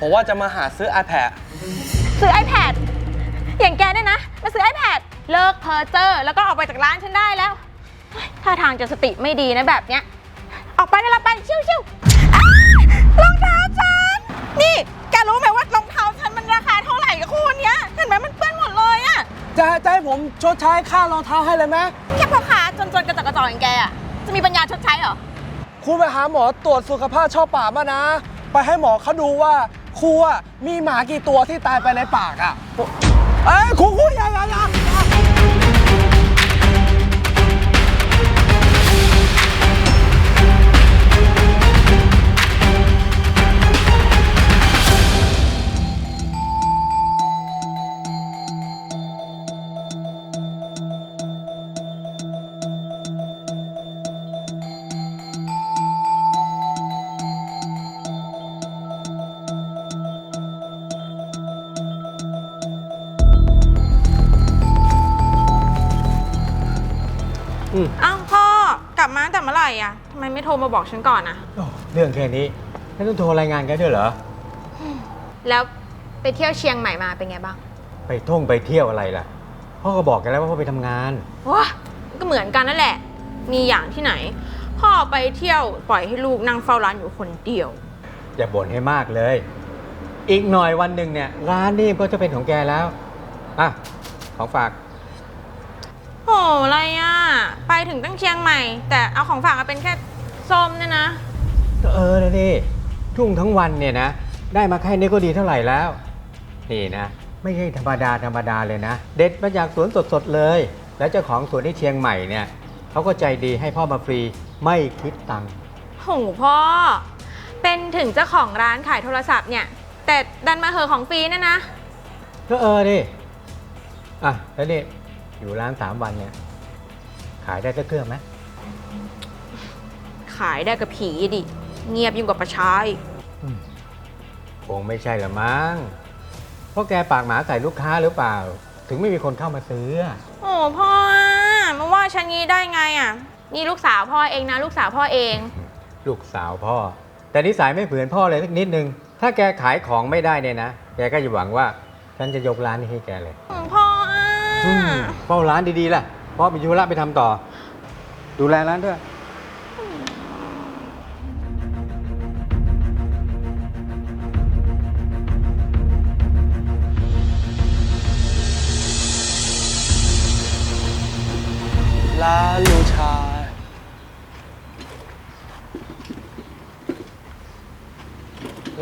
ผมว่าจะมาหาซื้อ iPad ซื้อ iPad อย่างแกเนี่ยนะ มาซื้อ iPad เลิกเพอเจอร์แล้วก็ออกไปจากร้านฉันได้แล้วเฮ้ยท่าทางจะสติไม่ดีนะแบบเนี้ย ออกไปได้ละไปชิวชิวๆอ้ารองเท้าฉัน นี่ แกรู้ไหมว่ารองเท้าฉันมันราคาเท่าไหร่กับคู่เนี้ยเห็นไหมมันเปื้อนหมดเลยอะ จะจะให้ผมชดใช้ค่ารองเท้าให้เลยไหมแค่พ่อค้าจนๆกระจอกกระจอกอย่างแกอะจะมีปัญญาชดใช้เหรอครูไปหาหมอตรวจสุขภาพชอบปากมานะ ไปให้หมอเขาดูว่า ครูอะมีหมากี่ตัวที่ตายไปในปากอะเอ้ยครูครูอย่าอย่า ไหร่อะทำไมไม่โทรมาบอกฉันก่อนอะโอ้เรื่องแค่นี้ไม่ต้องโทรรายงานกันด้วยเหรอ แล้วไปเที่ยวเชียงใหม่มาเป็นไงบ้างไปท่องไปเที่ยวอะไรล่ะ พ่อก็บอกกันแล้วว่าพ่อไปทำงาน ว้าก็เหมือนกันนั่นแหละ มีอย่างที่ไหน พ่อไปเที่ยวปล่อยให้ลูกนั่งเฝ้าร้านอยู่คนเดียว อย่าบ่นให้มากเลย อีกหน่อยวันหนึ่งเนี่ย ร้านนี่ก็จะเป็นของแกแล้ว อะ ของฝากโหอะไรอะ ไปถึงตั้งเชียงใหม่ แต่เอาของฝากมาเป็นแค่ส้มเนี่ยนะ เออนะนี่ทุ่งทั้งวันเนี่ยนะ ได้มาแค่นี้ก็ดีเท่าไหร่แล้ว นี่นะ ไม่ใช่ธรรมดาธรรมดาเลยนะ เด็ดมาจากสวนสดๆเลย แล้วเจ้าของสวนที่เชียงใหม่เนี่ยเขาก็ใจดีให้พ่อมาฟรีไม่คิดตังค์โหพ่อ เป็นถึงเจ้าของร้านขายโทรศัพท์เนี่ย แต่ดันมาเหอะของฟรีเนี่ยนะ ก็เออดิอะแล้วนี่ อยู่ร้านสามวันเนี่ย ขายได้สักเครื่องไหมขายได้กับผีดิ เงียบยิ่งกว่าประชาอีกคงไม่ใช่ละมั้งเพราะแกปากหมาใส่ลูกค้าหรือเปล่า ถึงไม่มีคนเข้ามาซื้ออะโอ้พ่ออะมาว่าฉันงี้ได้ไงอะ นี่ลูกสาวพ่อเองนะ ลูกสาวพ่อเอง ลูกสาวพ่อ แต่นิสัยไม่เผือนพ่อเลยสักนิดนึง ถ้าแกขายของไม่ได้เนี่ยนะ แกก็จะหวังว่าฉันจะยกร้านนี้ให้แกเลยโอ้พ่อ อืมเฝ้าร้านดีๆล่ะพ่อไปยุระไปทำต่อ ดูแลร้านด้วยลาลูชา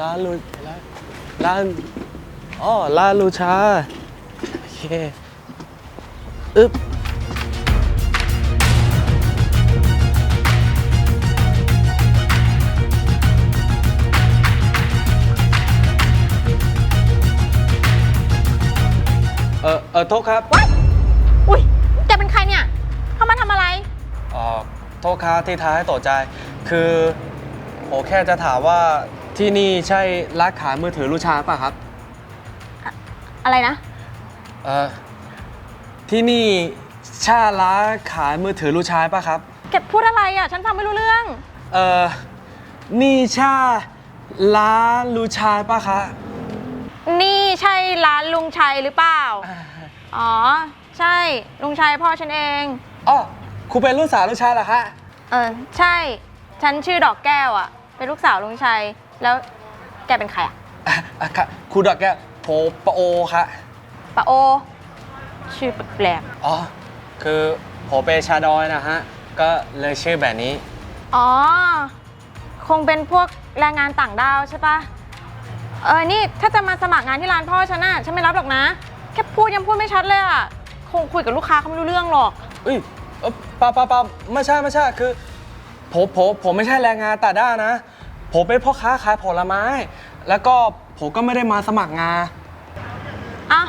ลาลูลาลาอ๋อลาลูชา โอเค อึ๊บเออเออโทษครับว้ายอุ้ยแกเป็นใครเนี่ยเข้ามาทำอะไร เอ่อโทษครับที่ท้าให้ตกใจ คือผมแค่จะถามว่าที่นี่ใช่ร้านขายมือถือลูกชาป่ะครับ อะไรนะ เอ่อ ที่นี่ใช่ร้านขายมือถือลูกชายป่ะครับ แกพูดอะไรอะ ฉันฟังไม่รู้เรื่อง เอ่อ นี่ใช่ร้านลูกชายป่ะคะ นี่ใช่ร้านลุงชัยหรือเปล่า อ๋อ ใช่ ลุงชัยพ่อฉันเอง อ๋อครูเป็นลูกสาวลูกชายเหรอคะ เออ ใช่ ฉันชื่อดอกแก้วอะ เป็นลูกสาวลุงชัย แล้วแกเป็นใครอะ อะอะค่ะครูดอกแก้วโผปะโอค่ะ ปะโอ ชื่อแปลกอ๋อ คือผมเป็นชาดอยนะฮะ ก็เลยชื่อแบบนี้ ๆอ๋อ คงเป็นพวกแรงงานต่างด้าวใช่ปะเออ นี่ถ้าจะมาสมัครงานที่ร้านพ่อฉันน่ะฉันไม่รับหรอกนะ แค่พูดยังพูดไม่ชัดเลยอะ คงคุยกับลูกค้าเขาไม่รู้เรื่องหรอก เอ้ยเอ่อเปล่าเปล่าเปล่าไม่ใช่ไม่ใช่ คือผมผมผมไม่ใช่แรงงานแต่ด้านนะ ผมเป็นพ่อค้าขายผลไม้ แล้วก็ผมก็ไม่ได้มาสมัครงานอ้าว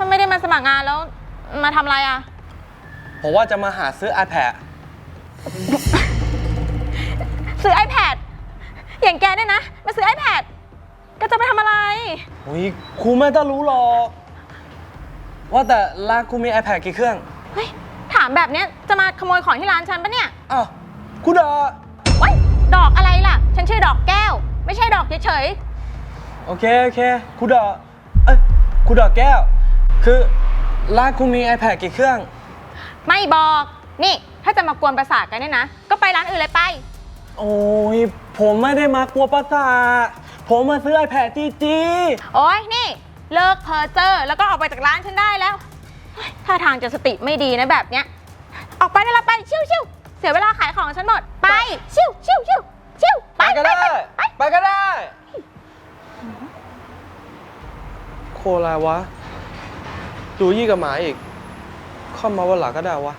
ถ้าไม่ได้มาสมัครงานแล้วมาทำอะไรอะ ผมว่าจะมาหาซื้อ iPad ซื้อ iPad อย่างแกเนี่ยนะ มาซื้อ iPad ก็จะไปทำอะไร อุ้ยครูไม่ต้องรู้หรอกว่าแต่ร้านครูมี iPad กี่เครื่องเฮ้ย ถามแบบเนี้ยจะมาขโมยของที่ร้านฉันปะเนี่ยอ้าวครูดอกว้ยดอกอะไรล่ะ ฉันชื่อดอกแก้ว ไม่ใช่ดอกเฉยโอเคโอเคครูดอกเอ้ยครูดอกแก้ว คือร้านคุณมี iPad กี่เครื่อง ไม่บอก นี่ ถ้าจะมากวนประสาทกันเนี่ยนะ ก็ไปร้านอื่นเลยไป โอ้ยผมไม่ได้มากลัวประสาทผมมาซื้อ iPad จีจีโอ้ยนี่ เลิกเพอเจอร์แล้วก็ออกไปจากร้านฉันได้แล้วเฮ้ยท่าทางจะสติไม่ดีนะแบบเนี้ย ออกไปได้ละไป ชิวชิวเสียเวลาขายของฉันหมด ไป ชิวชิวชิวชิวไปก็ได้ ไป ไปก็ได้ โคอะไรวะ ดูยี่กับหมาอีกข้ามาวันหลังก็ได้วะ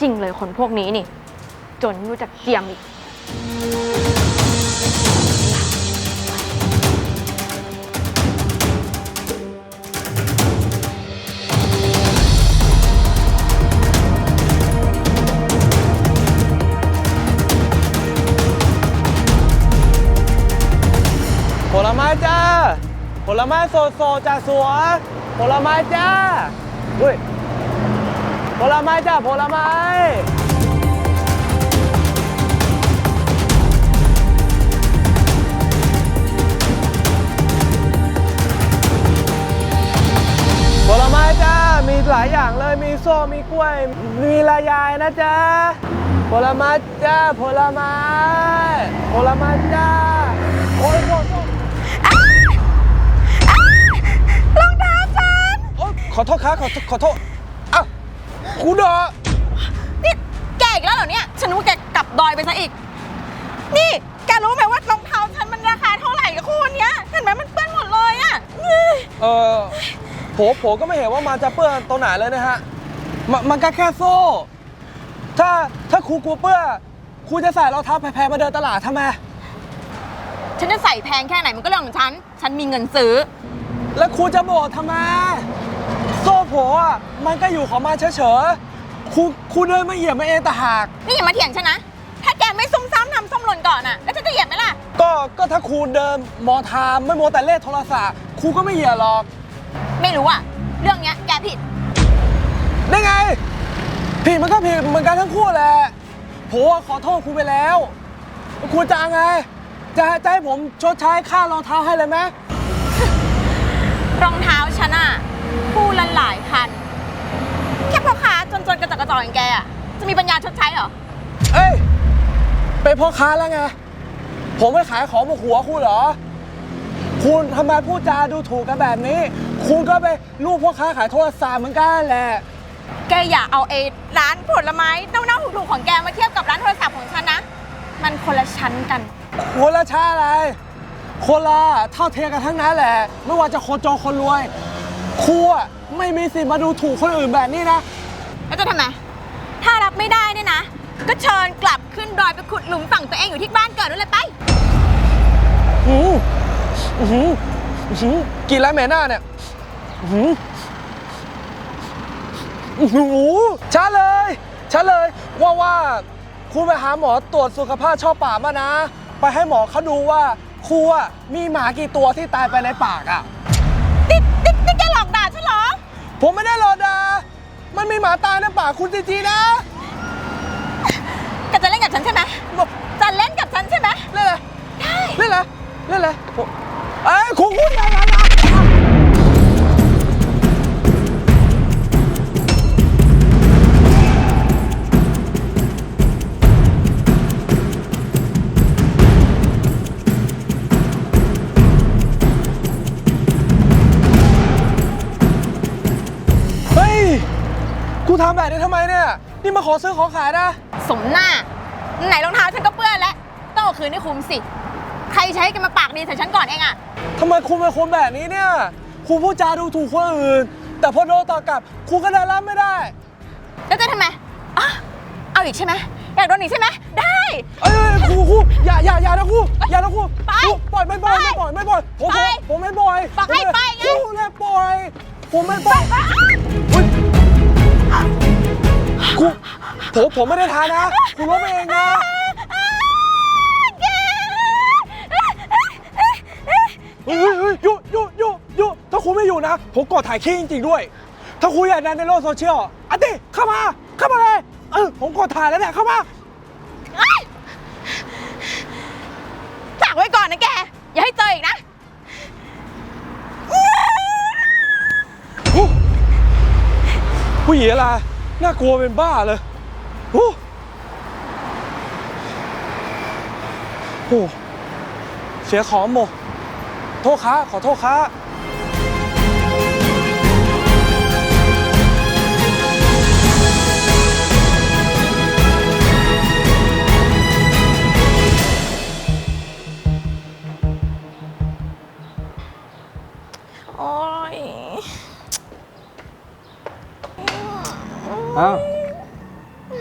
จริงเลยคนพวกนี้นี่ จนไม่รู้จักเจียมอีก ลไม้โซโซๆจากสวนผลไม้จ้าเฮ้ยผลไม้จ้าผลไม้ผลไม้จ้า มีหลายอย่างเลย มีส้มมีกล้วย มีลายายนะจ๊ะ ผลไม้จ้า ผลไม้ ผลไม้จ้าโอ้ย อ๊ยขอโทษครับขอโทษขอโทษอ้าวครูดอนี่แกอีกแล้วเหรอเนี่ย ฉันนึกว่าแกกลับดอยไปซะอีก นี่แกรู้ไหมว่ารองเท้าฉันมันราคาเท่าไหร่กับคู่เนี้ยเห็นไหมมันเปื้อนหมดเลยอะเฮ้ยเออผมผมก็ไม่เห็นว่ามันจะเปื้อนตรงไหนเลยนะฮะมันมันก็แค่โซ่ ถ้าถ้าครูกลัวเปื้อนครูจะใส่รองเท้าแพงๆมาเดินตลาดทำไม ฉันจะใส่แพงแค่ไหนมันก็เรื่องของฉัน ฉันมีเงินซื้อ แล้วครูจะบอกทำไม โซ่โผอะมันก็อยู่ของมันเฉยๆครูครูเดินมาเหยียบมาเองแต่หาก นี่อย่ามาเถียงฉันนะ ถ้าแกไม่ซุ่มซ่ามทำส้มหล่นก่อนอะแล้วฉันจะเหยียบไหมล่ะ ก็ก็ถ้าครูเดินมองทางไม่มัวแต่เล่นโทรศัพท์ครูก็ไม่เหยียบหรอก ไม่รู้อะเรื่องเนี้ยแกผิด ได้ไง ผิดมันก็ผิดเหมือนกันทั้งคู่แหละผมอะขอโทษครูไปแล้วครูจะเอาไง จะจะให้ผมชดใช้ค่ารองเท้าให้เลยไหมรองเท้าฉันอะคู่ละ หลายพัน แค่พ่อค้าจนๆกระจอกกระจอกอย่างแกอะจะมีปัญญาชดใช้เหรอ เอ้ยเป็นพ่อค้าแล้วไง ผมไม่ขายของบนหัวคุณเหรอ คุณทำไมพูดจาดูถูกกันแบบนี้ คุณก็ไปลูกพ่อค้าขายโทรศัพท์เหมือนกันแหละ แกอย่าเอาเอร้านผลไม้เน่าๆถูกๆของแกมาเทียบกับร้านโทรศัพท์ของฉันนะ มันคนละชั้นกัน คนละชาอะไร คนละเท่าเทียมกันทั้งนั้นแหละ ไม่ว่าจะคนจนคนรวยครูอะ ไม่มีสิทธิ์มาดูถูกคนอื่นแบบนี้นะ แล้วจะทำไมถ้ารับไม่ได้เนี่ยนะ ก็เชิญกลับขึ้นดอยไปขุดหลุมฝังตัวเองอยู่ที่บ้านเกิดนู่นเลยไป หืมอื้อหืออื้อหือกินแล้วแม่หน้าเนี่ยอื้อหืออื้อหือช้าเลยช้าเลย ว่าว่าคุณไปหาหมอตรวจสุขภาพชอบปากมานะ ไปให้หมอเขาดูว่าครูอะมีหมากี่ตัวที่ตายไปในปากอะ นี่นี่นี่แกหลอกด่าฉันเหรอ ผมไม่ได้หลอกดา มันมีหมาตายในปากคุณจริงๆนะแกจะเล่นกับฉันใช่ไหมจะเล่นกับฉันใช่ไหมเล่นเลยเล่นเลยเล่นเลยผมเอ้ยครูครู อซื้อของขายนะ สมหน้า ไหนรองเท้าฉันก็เปื้อนแล้ว ต้องเอาคืนให้คุ้มสิ ใครใช้กันมาปากดีใส่ฉันก่อนเองอะทำไมครูเป็นคนแบบนี้เนี่ยครูพูดจาดูถูกคนอื่น แต่พอโดนต่อกลับครูก็ได้รับไม่ได้ แล้วจะทำไมอะเอาอีกใช่ไหมอยากโดนอีกใช่ไหมได้ เอ้ยครูครูอย่าอย่าอย่านะครูอย่านะครูไปครูปล่อยไม่ปล่อยไปไม่ปล่อยไม่ปล่อยผมไปผมผมไม่ปล่อยบอกให้ไปไง ครูเลยปล่อย ผมไม่ปล่อยเฮ้ย ครูผมผมไม่ได้ทานนะครูรู้ไปเองนะแกเฮ้ยเฮ้ยเฮ้ยหยุดหยุดหยุดหยุดถ้าครูไม่อยู่นะ ผมกดถ่ายคลิปจริง ๆ ด้วย ถ้าครูอยากดันในโลกโซเชียลอะติเข้ามา เข้ามาเลย เออ ผมกดถ่ายแล้วเนี่ย เข้ามาดักไว้ก่อนนะแก อย่าให้เจออีกนะ ผู้หญิงอะไร น่ากลัวเป็นบ้าเลยโอ้โหเสียของหมดโทษค้าขอโทษค้าโอ้ย อ้า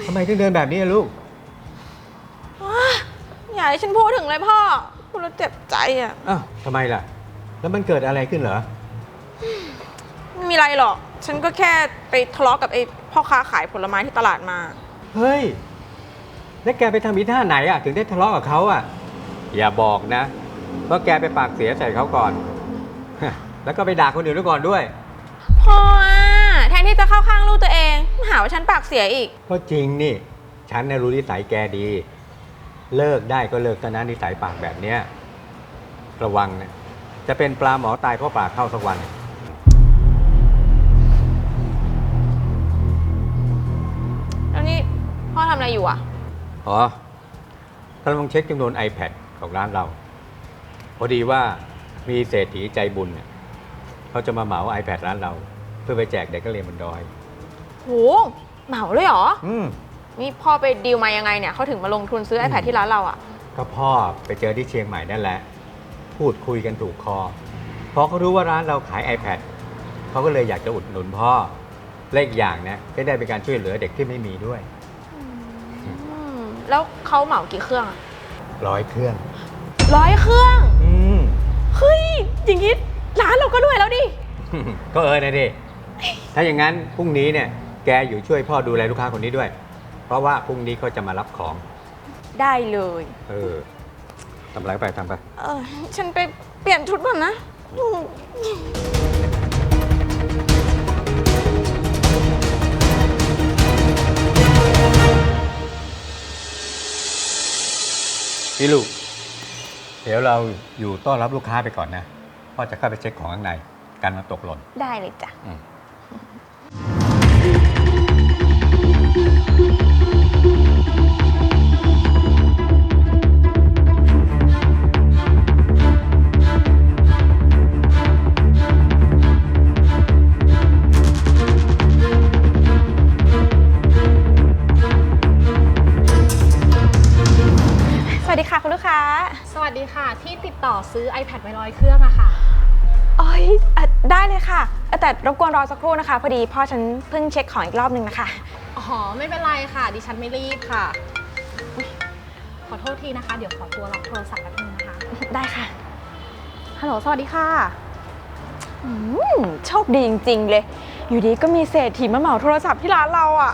ทำไมถึงเดินแบบนี้อะลูก อย่าให้ฉันพูดถึงเลยพ่อพูดแล้วเจ็บใจอะ อ้าวทำไมล่ะ แล้วมันเกิดอะไรขึ้นเหรอ ไม่มีอะไรหรอก ฉันก็แค่ไปทะเลาะกับไอ้พ่อค้าขายผลไม้ที่ตลาดมา เฮ้ย แล้วแกไปทำอีท่าไหนอะ ถึงได้ทะเลาะกับเขาอะ อย่าบอกนะว่าแกไปปากเสียใส่เขาก่อน แล้วก็ไปด่าคนอื่นด้วยก่อนด้วย พ่ออะแทนที่ จะเข้าข้างลูกตัวเองมาหาว่าฉันปากเสียอีก ก็จริงนี่ ฉันน่ะรู้นิสัยแกดี เลิกได้ก็เลิกตอนนั้นนิสัยปากแบบเนี้ยระวังนะจะเป็นปลาหมอตายเพราะปากเข้าสักวัน แล้วนี่พ่อทำอะไรอยู่อะ อ๋อกำลังเช็คจำนวน iPad ของร้านเรา พอดีว่ามีเศรษฐีใจบุญเนี่ยเขาจะมาเหมา iPad ร้านเราเพื่อไปแจกเด็กนักเรียนบนดอย โหเหมาเลยเหรอ อืมนี่พ่อไปดีลมายังไงเนี่ยเขาถึงมาลงทุนซื้อ iPad ที่ร้านเราอะก็พ่อไปเจอที่เชียงใหม่นั่นแหละ พูดคุยกันถูกคอพอเขารู้ว่าร้านเราขาย iPad เขาก็เลยอยากจะอุดหนุนพ่อเลขอย่างนะก็ได้เป็นการช่วยเหลือเด็กที่ไม่มีด้วยอืมแล้วเขาเหมากี่เครื่องอะร้อยเครื่อง ร้อยเครื่อง อืม เฮ้ยอย่างนี้ร้านเราก็ด้วยแล้วดิ ก็เออนะดิ ถ้าอย่างนั้นพรุ่งนี้เนี่ยแกอยู่ช่วยพ่อดูแลลูกค้าคนนี้ด้วย เพราะว่าพรุ่งนี้เขาจะมารับของ ได้เลย เออทำอะไรไปทำไป เออ ฉันไปเปลี่ยนชุดก่อนนะอืมพี่ลูก เดี๋ยวเราอยู่ต้อนรับลูกค้าไปก่อนนะ พ่อจะเข้าไปเช็คของข้างในการมันตกหล่น ได้เลยจ้ะ อืม สวัสดีค่ะคุณลูกค้า สวัสดีค่ะ ที่ติดต่อซื้อ iPad ไว้ร้อยเครื่องอะค่ะอ๋อยเอ่อได้เลยค่ะเอ่อแต่รบกวนรอสักครู่นะคะ พอดีพ่อฉันเพิ่งเช็คของอีกรอบนึงนะคะ อ๋อ ไม่เป็นไรค่ะ ดิฉันไม่รีบค่ะอุ๊ยขอโทษทีนะคะ เดี๋ยวขอตัวรับโทรศัพท์แป๊บนึงนะคะ ได้ค่ะ ฮัลโหล สวัสดีค่ะ อืมโชคดีจริง ๆ เลย อยู่ดีก็มีเศรษฐีมาเหมาโทรศัพท์ที่ร้านเราอะ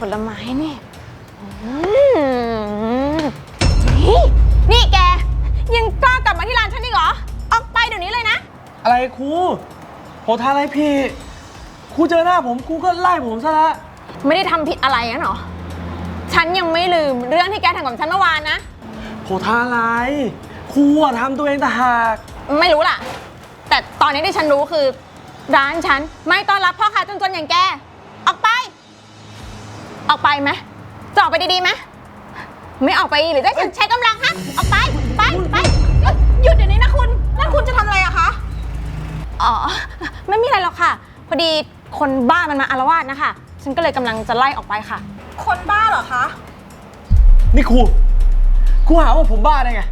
ผลไม้นี่อืมนี่นี่แก ยังกล้ากลับมาที่ร้านฉันอีกเหรอ ออกไปเดี๋ยวนี้เลยนะ อะไรครูผมทำอะไรผิดครูเจอหน้าผมครูก็ไล่ผมซะละไม่ได้ทำผิดอะไรนะหรอ ฉันยังไม่ลืมเรื่องที่แกทำกับฉันเมื่อวานนะ ผมทำอะไรครูอะทำตัวเองต่างหากไม่รู้ล่ะ แต่ตอนนี้ที่ฉันรู้คือ ร้านฉัน ไม่ต้อนรับพ่อค้าจนๆอย่างแก ออกไป ออกไปไหมจะออกไปดีๆไหมไม่ออกไปหรือจะให้ฉันใช้กำลังฮะ ออกไป ไป ไป หยุดเดี๋ยวนี้นะคุณ นั่นคุณจะทำอะไรอะคะ อ๋อ ไม่มีอะไรหรอกค่ะ พอดีคนบ้ามันมาอารวาสนะคะ ฉันก็เลยกำลังจะไล่ออกไปค่ะ คนบ้าเหรอคะ นี่ครูครูหาว่าผมบ้าได้ไง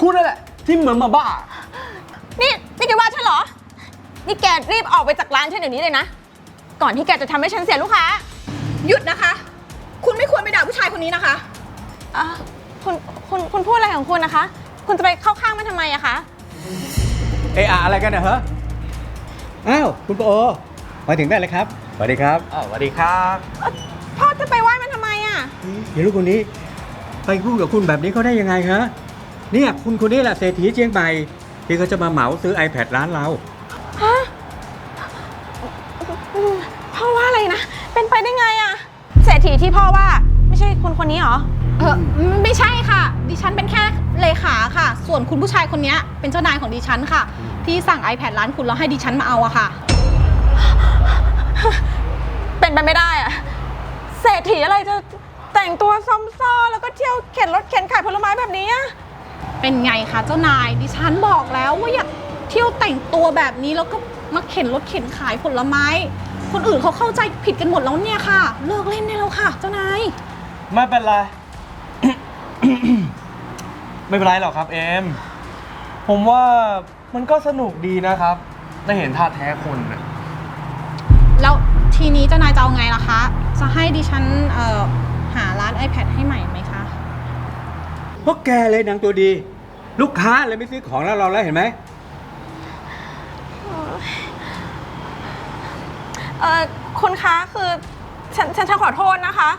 ครูนั่นแหละ ที่เหมือนมาบ้า นี่ นี่แกว่าฉันเหรอ นี่แกรีบออกไปจากร้านฉันเดี๋ยวนี้เลยนะ ก่อนที่แกจะทำให้ฉันเสียลูกค้า หยุดนะคะ คุณไม่ควรไปด่าผู้ชายคนนี้นะคะ อะคุณคุณคุณพูดอะไรของคุณนะคะ คุณจะไปเข้าข้างมันทำไมอะคะ เอะอะอะไรกันนะเหรออ้าว คุณปอโอ มาถึงได้เลยครับสวัสดีครับอ่าสวัสดีครับ พ่อจะไปไหว้มันทำไมอะมเดี๋ยวลูกคนนี้ ไปพูดกับคุณแบบนี้เขาได้ยังไงฮะเนี่ยคุณคนนี้แหละเศรษฐีเชียงใหม่ที่เขาจะมาเหมาซื้อ iPad ร้านเรา เป็นไปได้ไงอะเศรษฐีที่พ่อว่าไม่ใช่คนคนนี้เหรอ เออไม่ใช่ค่ะ ดิฉันเป็นแค่เลขาค่ะ ส่วนคุณผู้ชายคนนี้เป็นเจ้านายของดิฉันค่ะ ที่สั่ง iPad ร้านคุณแล้วให้ดิฉันมาเอาอะค่ะ เป็นไปไม่ได้อะเศรษฐีอะไรจะแต่งตัวซอมซ้อแล้วก็เที่ยวเข็นรถเข็นขายผลไม้แบบนี้อะเป็นไงคะเจ้านาย ดิฉันบอกแล้วว่าอย่าเที่ยวแต่งตัวแบบนี้แล้วก็มาเข็นรถเข็นขายผลไม้ คนอื่นเขาเข้าใจผิดกันหมดแล้วเนี่ยค่ะ เลิกเล่นได้แล้วค่ะ เจ้านาย ไม่เป็นไร ไม่เป็นไรหรอกครับเอม ผมว่ามันก็สนุกดีนะครับ ได้เห็นท่าแท้คนนะแล้วทีนี้เจ้านายจะเอาไงล่ะคะ จะให้ดิฉันเอ่อหาร้าน iPad ให้ใหม่ไหมคะ เพราะแกเลยนางตัวดี ลูกค้าเลยไม่ซื้อของแล้วเราแล้วเห็นไหม เออคุณคะคือฉันฉันฉันขอโทษนะคะ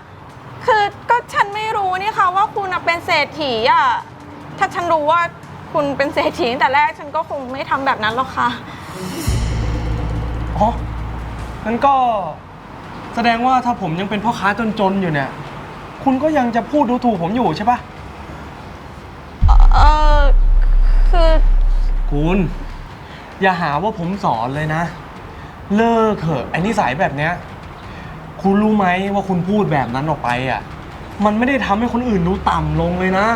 คือก็ฉันไม่รู้นี่ค่ะว่าคุณน่ะเป็นเศรษฐีอะถ้าฉันรู้ว่าคุณเป็นเศรษฐีตั้งแต่แรกฉันก็คงไม่ทำแบบนั้นหรอกค่ะ อ๋องั้นก็แสดงว่าถ้าผมยังเป็นพ่อค้าจนๆอยู่เนี่ย คุณก็ยังจะพูดดูถูกผมอยู่ใช่ปะเออคือ คุณ อย่าหาว่าผมสอนเลยนะ เลิกเถอะไอ้นิสัยแบบเนี้ย คุณรู้ไหมว่าคุณพูดแบบนั้นออกไปอะ มันไม่ได้ทำให้คนอื่นดูต่ำลงเลยนะ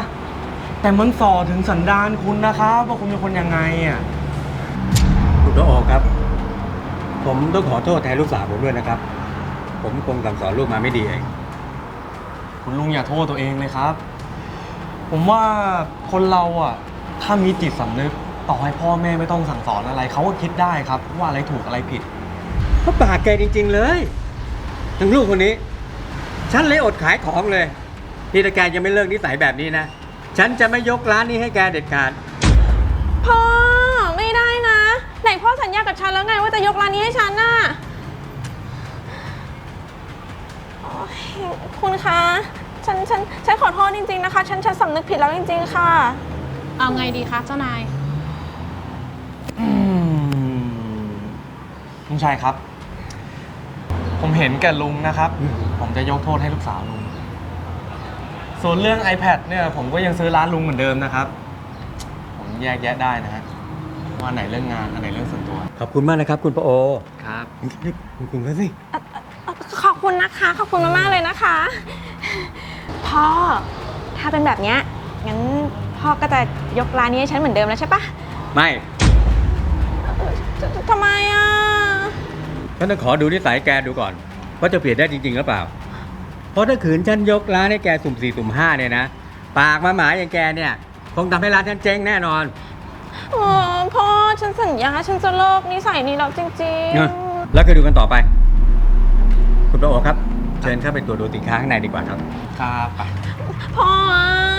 แต่มันส่อถึงสันดานคุณนะครับว่าคุณเป็นคนยังไงอะ คุณต้องออกครับ ผมต้องขอโทษแทนลูกสาวผมด้วยนะครับ ผมคงสั่งสอนลูกมาไม่ดีเอง คุณลุงอย่าโทษตัวเองเลยครับ ผมว่าคนเราอะ ถ้ามีจิตสำนึก ต่อให้พ่อแม่ไม่ต้องสั่งสอนอะไร เขาก็คิดได้ครับ ว่าอะไรถูกอะไรผิด เพราะปากแกจริง ๆ เลยทั้งลูกคนนี้ ฉันเลยอดขายของเลยนี่ถ้าแกยังไม่เลิกนิสัยแบบนี้นะ ฉันจะไม่ยกร้านนี้ให้แกเด็ดขาด พ่อไม่ได้นะ ไหนพ่อสัญญากับฉันแล้วไงว่าจะยกร้านนี้ให้ฉันน่ะโอ๊ยคุณคะ ฉันฉันฉันขอโทษจริง ๆนะคะ ฉันฉันสำนึกผิดแล้วจริง ๆ ค่ะ เอาไงดีคะเจ้านายอืมลุงชัยครับ ผมเห็นแก่ลุงนะครับอืมผมจะยกโทษให้ลูกสาวลุง ส่วนเรื่อง iPad เนี่ยผมก็ยังซื้อร้านลุงเหมือนเดิมนะครับ ผมแยกแยะได้นะฮะว่าอันไหนเรื่องงานอันไหนเรื่องส่วนตัว ขอบคุณมากนะครับ คุณปะโอครับนี่คุณคุณก็สิ ขอบคุณนะคะ ขอบคุณมากๆเลยนะคะ พ่อ ถ้าเป็นแบบเนี้ยงั้นพ่อก็จะยกร้านนี้ให้ฉันเหมือนเดิมแล้วใช่ปะไม่ ทำไมอะ ฉันต้องขอดูนิสัยแกดูก่อนว่าจะเปลี่ยนได้จริงๆหรือเปล่า เพราะถ้าขืนฉันยกร้านให้แกสุ่มสี่สุ่มห้าเนี่ยนะ ปากมาหมาอย่างแกเนี่ย คงทำให้ร้านฉันเจ๊งแน่นอน โอ้พ่อฉันสัญญาฉันจะเลิกนิสัยนี้แล้วจริงเนอะแล้วก็ดูกันต่อไป คุณประโอครับ เชิญเข้าไปตรวจดูสินค้าข้างในดีกว่าครับ ครับไปๆพ่ออะ